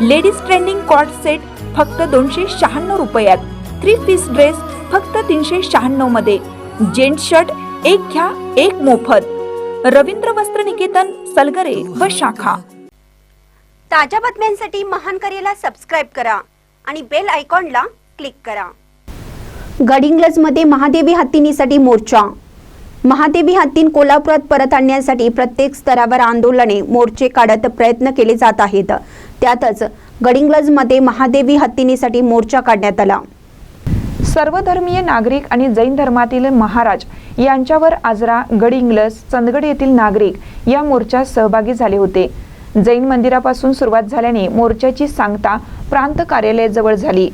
Ladies trending cot set फक्त दोनशे शहाण्णव रुपयात. थ्री पीस ड्रेस फक्त तीनशे शहाण्णवमध्ये. जेंट शर्ट एक घ्या एक मोफत. रवींद्र वस्त्र निकेतन सलगरे व शाखा. ताज्या बातम्यांसाठी महान करेला सबस्क्राईब करा आणि बेल आयकॉनला क्लिक करा. गडिंग्लजमध्ये महादेवी हत्तीनीसाठी मोर्चा. महादेवी हत्तीन कोल्हापुरात परत आणण्यासाठी प्रत्येक स्तरावर आंदोलने मोर्चे काढत प्रयत्न केले जात आहेत. त्यातच गडिंग्लजमध्ये महादेवी हत्तीनीसाठी मोर्चा काढण्यात आला. सर्वधर्मीय नागरिक आणि जैन धर्मातील महाराज यांच्यावर आजरा गडिंग्लज चंदगड येथील नागरिक या मोर्चात सहभागी झाले होते. जैन मंदिरापासून सुरुवात झाल्याने मोर्चाची सांगता प्रांत कार्यालयाजवळ झाली.